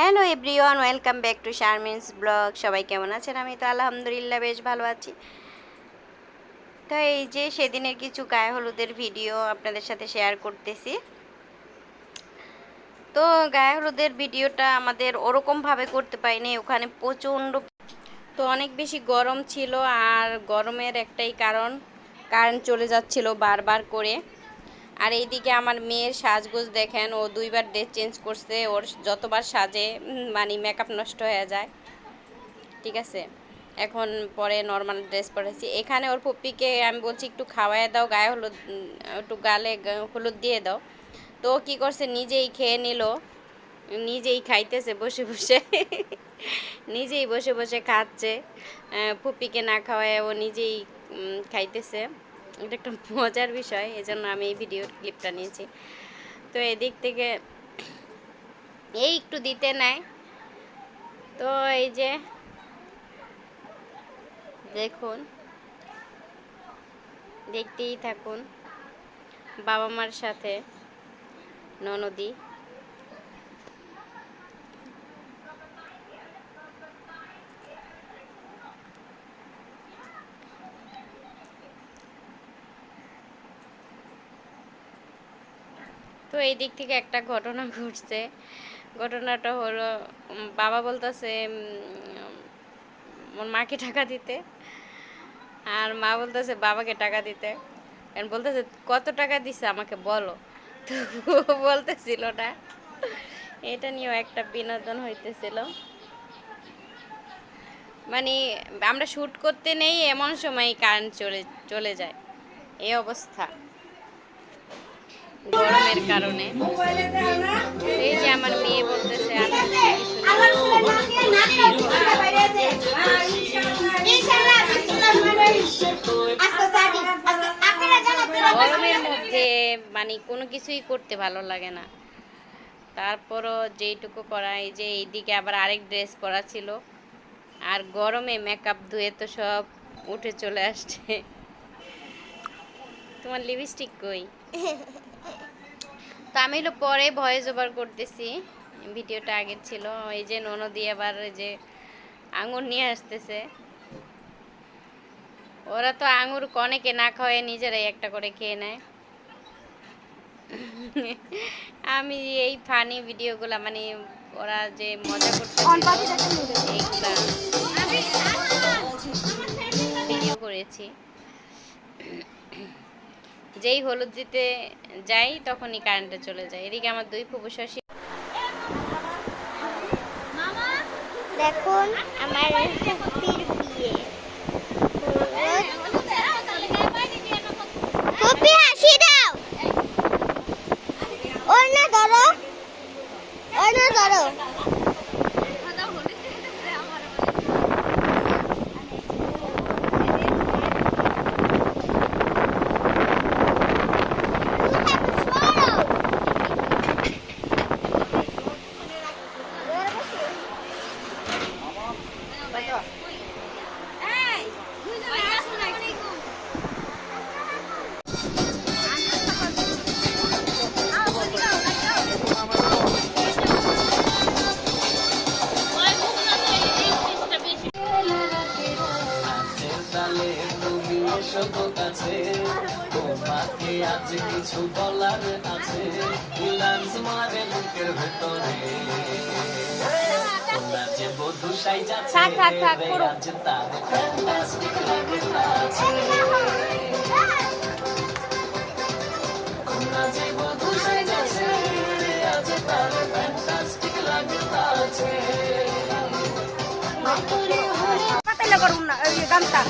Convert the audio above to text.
Hello everyone, welcome back to Sharmin's blog. সবাই কেমন আছেন? আমি তো আলহামদুলিল্লাহ বেশ ভালো আছি। তো এই যে সেদিনের কিছু গায়ে হলুদের ভিডিও আপনাদের সাথে শেয়ার করতেছি। তো গায়ে হলুদের ভিডিওটা আমাদের ওরকমভাবে করতে পারিনি, ওখানে প্রচণ্ড তো অনেক বেশি গরম ছিল, আর গরমের একটাই কারণ কারেন্ট চলে যাচ্ছিল বারবার করে। আর এইদিকে আমার মেয়ের সাজগোজ দেখেন, ও দুইবার ড্রেস চেঞ্জ করছে, ওর যতবার সাজে মানে মেকআপ নষ্ট হয়ে যায়। ঠিক আছে? এখন পরে নর্মাল ড্রেস পরেছি। এখানে ওর পপ্পিকে আমি বলছি, একটু খাওয়াই দাও, গায়ে হলুদ একটু গালে হলুদ দিয়ে দাও। তো কী করছে, নিজেই খেয়ে নিল, নিজেই খাইতেছে, বসে বসে। নিজেই বসে বসে খাচ্ছে। ফুপিকে না খাওয়ায় ও নিজেই খাইতেছে। এটা একটা মজার বিষয়, এজন্য আমি এই ভিডিওর ক্লিপটা নিয়েছি। তো এদিক থেকে এই একটু দিতে নেয়। তো এই যে দেখুন, দেখতেই থাকুন। বাবা মার সাথে ননদি তো এই দিক থেকে একটা ঘটনা ঘটছে। ঘটনাটা হলো বাবা বলতেছে ওর মাকে টাকা দিতে। আর মা বলতেছে, বাবাকে টাকা দিতে। কারণ বলতেছে, কত টাকা দিছে আমাকে বলো? তো বলতেছিল না। এটা নিয়েও একটা বিনোদন হইতেছিল। মানে আমরা শ্যুট করতে নেই, এমন সময় কারেন্ট চলে চলে যায়। এই অবস্থা। গরমের কারণে। এই যে আমার মেয়ে বলতেছে গরমের মধ্যে মানে কোনো কিছুই করতে ভালো লাগে না। তারপরও যেইটুকু করা এই যে এইদিকে আবার আরেক ড্রেস পরা ছিল। আর গরমে মেকআপ ধুয়ে তো সব উঠে চলে আসছে। তোমার লিপস্টিক কই? তো আমি হলো পরে ভয়েস ওভার করতেছি। ভিডিওটা আগের ছিল এই যে ননদি আবার যে আঙুর নিয়ে আসতেছে। ওরা তো আঙুর কনেকে না খাওয়ায় নিজেরাই একটা করে খেয়ে নেয়। আমি এই ফানি ভিডিওগুলা মানে ওরা যে মজা করতে ভিডিও করেছি। যেই হলুদ দিতে যাই, তখনই কারেন্টে চলে যায়। এদিকে আমার দুই ফুপু শাশি। দেখুন, আমার তোমাকে আজ কিছু বলার আছে। ইলান্স মারে বুকের ভেতরে। যে বধু সাই যাচ্ছে। আজ তার ফ্যান্টাস্টিক লাগতাছে তোমরা যে বধু সাই যাচ্ছে আজ তার ফ্যান্টাস্টিক লাগতাছে পাতাইলে করুন না গামছা